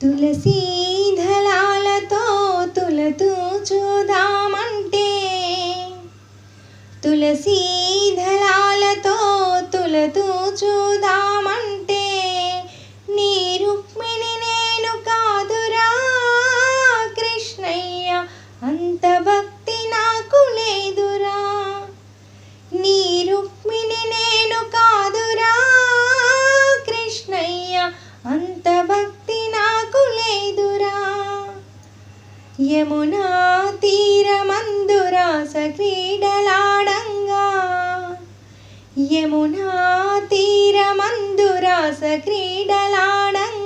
తులసీ తీరమందురాస క్రీడలాడంగా. యమునా తీరమందు రాస క్రీడలాడంగా.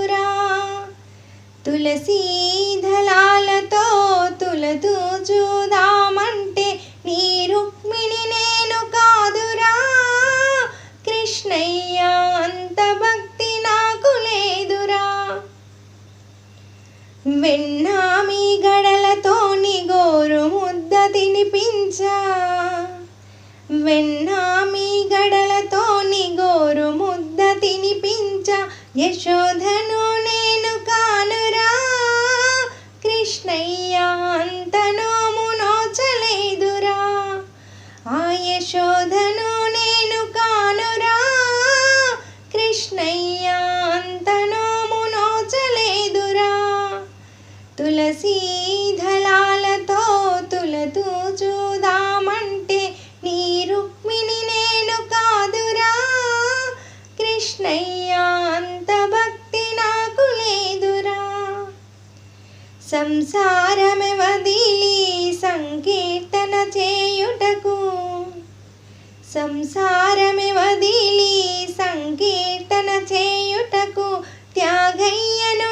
తులసీ దళాలతో తులతూ చూదామంటే నీ రుక్మిణి నేను కాదురా. కృష్ణయ్య అంత భక్తి నాకు లేదురా. వెన్నామి గడలతో నీ గోరు ముద్ద తినిపించా. వెన్నామి గడలతో నీ గోరు ముద్ద తినిపించ. యశోధను నే సంసారమే వదిలి సంకీర్తన చేయుటకు? సంసారమే వదిలి సంకీర్తన చేయుటకు? త్యాగయ్యను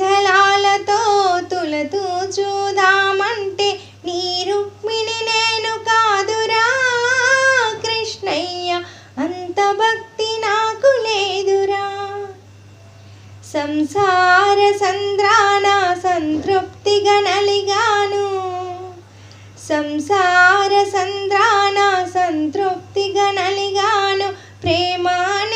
దళాలతో తులతూ చూదామంటే నీ రుక్మిణి నేను కాదురా కృష్ణయ్య అంత భక్తి నాకు లేదురా. సంసార సంద్రాన సంతృప్తిగా నలిగాను సంసార సంద్రాన సంతృప్తిగా నలిగాను ప్రేమాని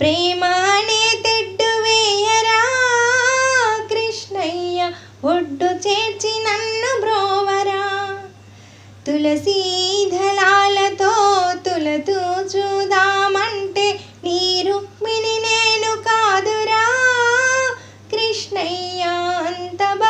ప్రేమానే తెడ్డు వేయరా కృష్ణయ్య ఒడ్డు చేర్చి నన్ను బ్రోవరా? తులసి ధలాలతో తులతూ చూదామంటే నీ రుక్మిణి నేను కాదురా? కృష్ణయ్య అంత బా